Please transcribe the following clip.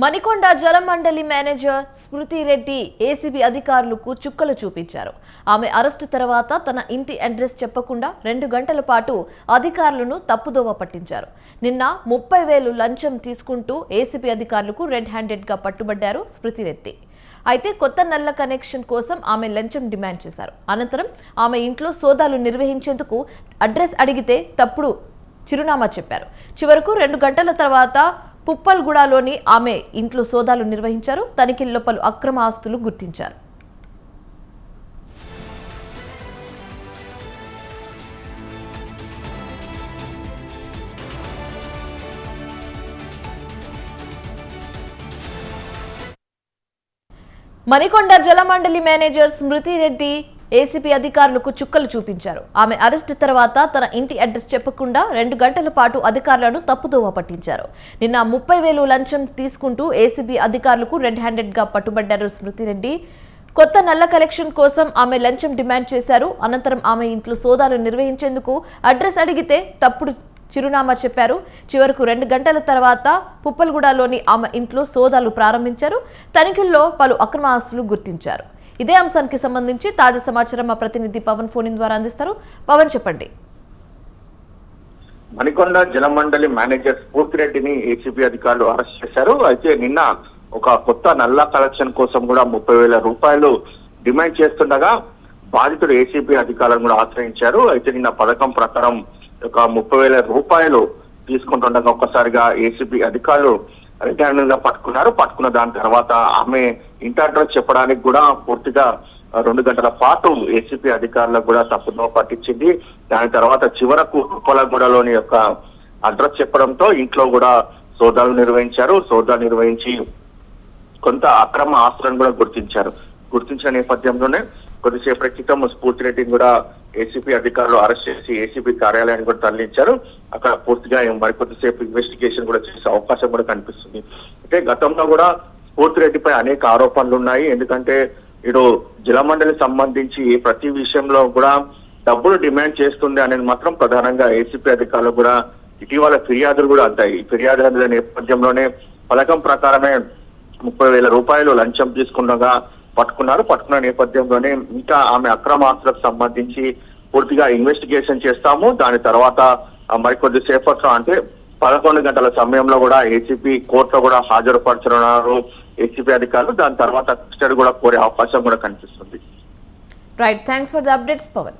మణికొండ జలమండలి manager Smriti Reddy ACB అధికారులకు చుక్కలు చూపించారు. ఆమె అరెస్టు తర్వాత తన ఇంటి అడ్రస్ చెప్పకుండా రెండు గంటల పాటు అధికారులను తప్పుదోవ పట్టించారు. నిన్న ముప్పై వేలు లంచం తీసుకుంటూ ఏసీబీ అధికారులకు రెడ్ హ్యాండెడ్గా పట్టుబడ్డారు స్మృతి రెడ్డి. అయితే కొత్త నల్ల కనెక్షన్ కోసం ఆమె లంచం డిమాండ్ చేశారు. అనంతరం ఆమె ఇంట్లో సోదాలు నిర్వహించేందుకు అడ్రస్ అడిగితే తప్పుడు చిరునామా చెప్పారు. చివరకు రెండు గంటల తర్వాత పుప్పల్గూడలోని ఆమె ఇంట్లో సోదాలు నిర్వహించారు. తనిఖీల్లో పలు అక్రమ ఆస్తులు గుర్తించారు. మణికొండ జలమండలి మేనేజర్ స్మృతి రెడ్డి ఏసీపీ అధికారులకు చుక్కలు చూపించారు. ఆమె అరెస్ట్ తర్వాత తన ఇంటి అడ్రస్ చెప్పకుండా రెండు గంటల పాటు అధికారులను తప్పుదోవ పట్టించారు. నిన్న ముప్పై వేలు లంచం తీసుకుంటూ ఏసీబీ అధికారులకు రెడ్ హ్యాండెడ్గా పట్టుబడ్డారు స్మృతి రెడ్డి. కొత్త నల్ల కలెక్షన్ కోసం ఆమె లంచం డిమాండ్ చేశారు. అనంతరం ఆమె ఇంట్లో సోదాలు నిర్వహించేందుకు అడ్రస్ అడిగితే తప్పుడు చిరునామా చెప్పారు. చివరకు రెండు గంటల తర్వాత పుప్పలగూడలోని ఆమె ఇంట్లో సోదాలు ప్రారంభించారు. తనిఖీల్లో పలు అక్రమ ఆస్తులు గుర్తించారు. ఇదే అంశానికి సంబంధించి తాజా సమాచారం మా ప్రతినిధి పవన్ ఫోన్ ద్వారా అందిస్తారు. పవన్ చెప్పండి. మణికొండ జలమండలి మేనేజర్ స్ఫూర్తిరెడ్డిని ఏసీబీ అధికారులు అరెస్ట్ చేశారు. అయితే నిన్న ఒక కొత్త నల్ల కలెక్షన్ కోసం కూడా ముప్పై వేల రూపాయలు డిమాండ్ చేస్తుండగా బాధితుడు ఏసీబీ అధికారులను కూడా ఆశ్రయించారు. అయితే నిన్న పథకం ప్రకారం ఒక ముప్పై వేల రూపాయలు తీసుకుంటుండగా ఒక్కసారిగా ఏసీబీ అధికారులు రిటర్న్ పట్టుకున్నారు. పట్టుకున్న దాని తర్వాత ఆమె ఇంటి అడ్రస్ చెప్పడానికి కూడా పూర్తిగా రెండు గంటల పాటు ఏసీపీ అధికారులకు కూడా తప్పుదో పట్టించింది. దాని తర్వాత చివరకు ఉప్పలగూడలోని యొక్క అడ్రస్ చెప్పడంతో ఇంట్లో కూడా సోదాలు నిర్వహించారు. సోదాలు నిర్వహించి కొంత అక్రమ ఆస్తులను కూడా గుర్తించారు. గుర్తించిన నేపథ్యంలోనే కొద్దిసేపటి క్రితం స్ఫూర్తి రెడ్డిని కూడా ఏసీపీ అధికారులు అరెస్ట్ చేసి ఏసీపీ కార్యాలయాన్ని కూడా తరలించారు. అక్కడ పూర్తిగా మరికొద్దిసేపు ఇన్వెస్టిగేషన్ కూడా చేసే అవకాశం కూడా కనిపిస్తుంది. అంటే గతంలో కూడా స్ఫూర్తి రెడ్డిపై అనేక ఆరోపణలు ఉన్నాయి. ఎందుకంటే ఇటు జలమండలి సంబంధించి ప్రతి విషయంలో కూడా డబ్బులు డిమాండ్ చేస్తుంది అనేది మాత్రం ప్రధానంగా ఏసీపీ అధికారులు కూడా ఇటీవల ఫిర్యాదులు కూడా అంతాయి ఫిర్యాదు ఫిర్యాదుల నేపథ్యంలోనే పథకం ప్రకారమే ముప్పై వేల రూపాయలు లంచం తీసుకుండగా పట్టుకున్నారు. పట్టుకున్న నేపథ్యంలోనే ఇంకా ఆమె అక్రమ ఆస్తులకు సంబంధించి పూర్తిగా ఇన్వెస్టిగేషన్ చేస్తాము. దాని తర్వాత మరికొద్ది సేపట్లో అంటే పదకొండు గంటల సమయంలో కూడా ఏసీపీ కోర్టులో కూడా హాజరుపరచనున్నారు ఏసీపీ అధికారులు. దాని తర్వాత కస్టడీ కూడా కోరే అవకాశం కూడా కనిపిస్తుంది. Right thanks for the updates Pawan